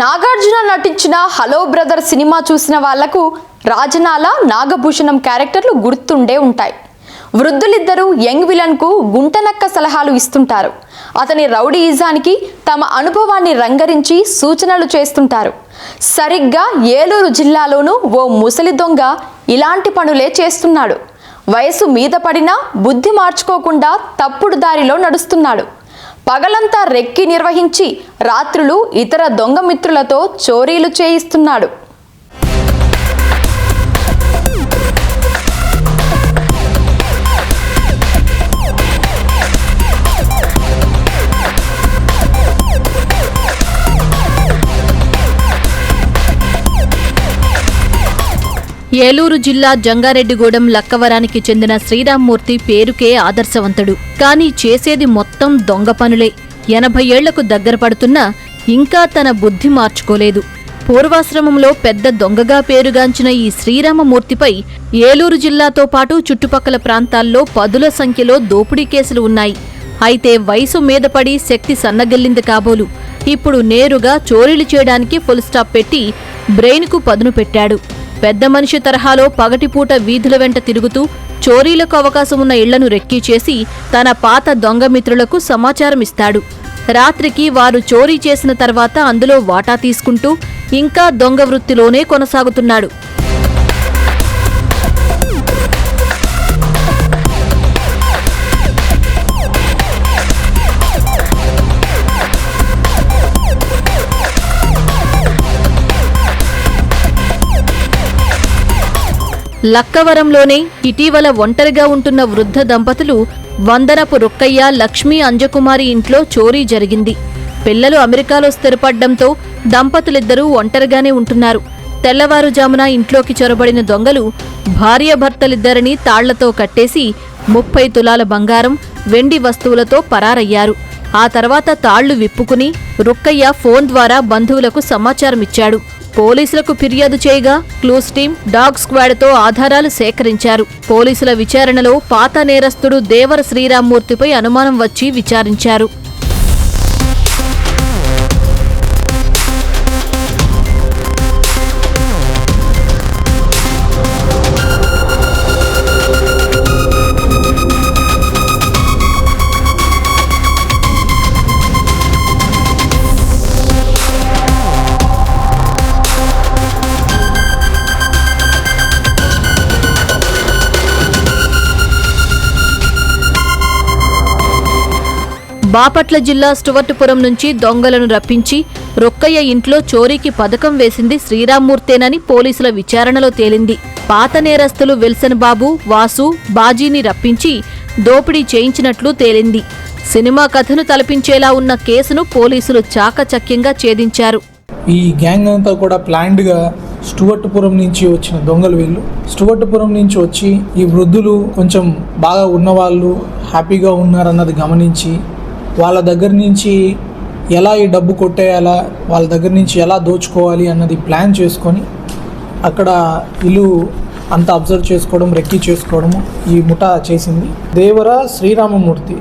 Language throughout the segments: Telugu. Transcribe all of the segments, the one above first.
నాగార్జున నటించిన హలో బ్రదర్ సినిమా చూసిన వాళ్ళకు రాజనాల నాగభూషణం క్యారెక్టర్లు గుర్తుండే ఉంటాయి. వృద్ధులిద్దరూ యంగ్ విలన్కు గుంటనక్క సలహాలు ఇస్తుంటారు. అతని రౌడీయిజానికి తమ అనుభవాన్ని రంగరించి సూచనలు చేస్తుంటారు. సరిగ్గా ఏలూరు జిల్లాలోనూ ఓ ముసలి దొంగ ఇలాంటి పనులే చేస్తున్నాడు. వయసు మీద పడినా బుద్ధి మార్చుకోకుండా తప్పుడు దారిలో నడుస్తున్నాడు. పగలంతా రెక్కి నిర్వహించి రాత్రులు ఇతర దొంగ మిత్రులతో చోరీలు చేయిస్తున్నాడు. ఏలూరు జిల్లా జంగారెడ్డిగూడెం లక్కవరానికి చెందిన శ్రీరామ్మూర్తి పేరుకే ఆదర్శవంతుడు. కానీ చేసేది మొత్తం దొంగ పనులే. ఎనభై ఏళ్ళకు దగ్గర పడుతున్నా ఇంకా తన బుద్ధి మార్చుకోలేదు. పూర్వాశ్రమంలో పెద్ద దొంగగా పేరుగాంచిన ఈ శ్రీరామమూర్తిపై ఏలూరు జిల్లాతో పాటు చుట్టుపక్కల ప్రాంతాల్లో పదుల సంఖ్యలో దోపిడీ కేసులు ఉన్నాయి. అయితే వయసు మీద పడి శక్తి సన్నగిల్లింది కాబోలు. ఇప్పుడు నేరుగా చోరీలు చేయడానికి ఫుల్ స్టాప్ పెట్టి బ్రెయిన్కు పదును పెట్టాడు. పెద్ద మనిషి తరహాలో పగటిపూట వీధుల వెంట తిరుగుతూ చోరీలకు అవకాశం ఉన్న ఇళ్ళను రెక్కీ చేసి తన పాత దొంగ మిత్రులకు సమాచారం ఇస్తాడు రాత్రికి వారు చోరీ చేసిన తర్వాత అందులో వాటా తీసుకుంటూ ఇంకా దొంగ వృత్తిలోనే కొనసాగుతున్నాడు. లక్కవరంలోనే ఇటీవల ఒంటరిగా ఉంటున్న వృద్ధ దంపతులు వందనపు రుక్కయ్య లక్ష్మీ అంజకుమారి ఇంట్లో చోరీ జరిగింది. పిల్లలు అమెరికాలో స్థిరపడ్డంతో దంపతులిద్దరూ ఒంటరిగానే ఉంటున్నారు. తెల్లవారుజామున ఇంట్లోకి చొరబడిన దొంగలు భార్యాభర్తలిద్దరిని తాళ్ళతో కట్టేసి ముప్పై తులాల బంగారం వెండి వస్తువులతో పరారయ్యారు. ఆ తర్వాత తాళ్ళు విప్పుకుని రుక్కయ్య ఫోన్ ద్వారా బంధువులకు సమాచారమిచ్చాడు. పోలీసులకు ఫిర్యాదు చేయగా క్లూస్ టీం డాగ్ స్క్వాడ్తో ఆధారాలు సేకరించారు. పోలీసుల విచారణలో పాత నేరస్తుడు దేవర శ్రీరామ్మూర్తిపై అనుమానం వచ్చి విచారించారు. బాపట్ల జిల్లా స్టువర్టుపురం నుంచి దొంగలను రప్పించి రొక్కయ్య ఇంట్లో చోరీకి పథకం వేసింది శ్రీరామ్మూర్తేనని పోలీసుల విచారణలో తేలింది. పాత నేరస్తులు విల్సన్ బాబు వాసు బాజీని రప్పించి దోపిడీ చేయించినట్లు తేలింది. సినిమా కథను తలపించేలా ఉన్న కేసును పోలీసులు చాకచక్యంగా ఛేదించారు. ఈ గ్యాంగ్ అంతా కూడా ప్లాన్డ్గా స్టువర్ట్పురం నుంచి వచ్చిన దొంగలు వీళ్ళు. స్టువర్ట్పురం నుంచి వచ్చి ఈ వృద్ధులు కొంచెం బాగా ఉన్నవాళ్ళు హ్యాపీగా ఉన్నారన్నది గమనించి వాళ్ళ దగ్గర నుంచి ఎలా ఈ డబ్బు కొట్టేయాలా వాళ్ళ దగ్గర నుంచి ఎలా దోచుకోవాలి అన్నది ప్లాన్ చేసుకొని అక్కడ ఇల్లు అంతా అబ్జర్వ్ చేసుకోవడం రెక్కి చేసుకోవడము ఈ ముఠా చేసింది. దేవర శ్రీరామమూర్తి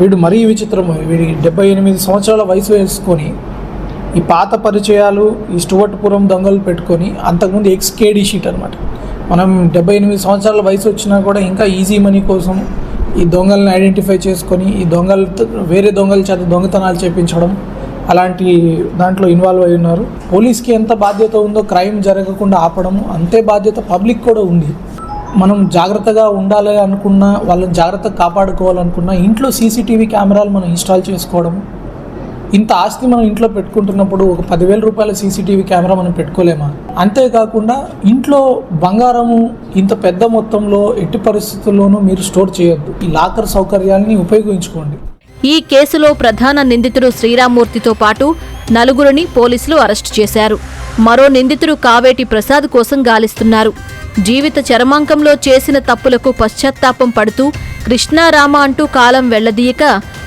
వీడు మరీ విచిత్రం వీడి డెబ్బై ఎనిమిది సంవత్సరాల వయసు వేసుకొని ఈ పాత పరిచయాలు ఈ స్టువర్ట్పురం దొంగలు పెట్టుకొని అంతకుముందు ఎక్స్ కేడీ షీట్ అనమాట మనం డెబ్బై ఎనిమిది సంవత్సరాల వయసు వచ్చినా కూడా ఇంకా ఈజీ మనీ కోసం ఈ దొంగలను ఐడెంటిఫై చేసుకొని ఈ దొంగలతో వేరే దొంగల చేత దొంగతనాలు చేపించడం అలాంటి దాంట్లో ఇన్వాల్వ్ అయి ఉన్నారు. పోలీస్కి ఎంత బాధ్యత ఉందో క్రైమ్ జరగకుండా ఆపడము అంతే బాధ్యత పబ్లిక్ కూడా ఉంది. మనం జాగ్రత్తగా ఉండాలి అనుకున్నా వాళ్ళని జాగ్రత్తగా కాపాడుకోవాలనుకున్నా ఇంట్లో సీసీటీవీ కెమెరాలు మనం ఇన్స్టాల్ చేసుకోవడం ఇంత ఆస్తి మనం ఇంట్లో పెట్టుకుంటున్నప్పుడు ఒక పదివేల రూపాయల సీసీటీవీ కెమెరా మనం పెట్టుకోలేమా? అంతేకాకుండా ఇంట్లో బంగారము ఇంత పెద్ద మొత్తంలో ఎట్టి పరిస్థితుల్లోనూ మీరు స్టోర్ చేయొద్దు. ఈ లాకర్ సౌకర్యాలని ఉపయోగించుకోండి. ఈ కేసులో ప్రధాన నిందితుడు శ్రీరామ్మూర్తితో పాటు నలుగురిని పోలీసులు అరెస్టు చేశారు. మరో నిందితుడు కావేటి ప్రసాద్ కోసం గాలిస్తున్నారు. జీవిత చరమాంకంలో చేసిన తప్పులకు పశ్చాత్తాపం పడుతూ కృష్ణారామ అంటూ కాలం వెళ్ళదీయక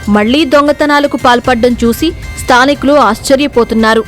మళ్ళీ దొంగతనాలకు పాల్పడ్డం చూసి స్థానికులు ఆశ్చర్యపోతున్నారు.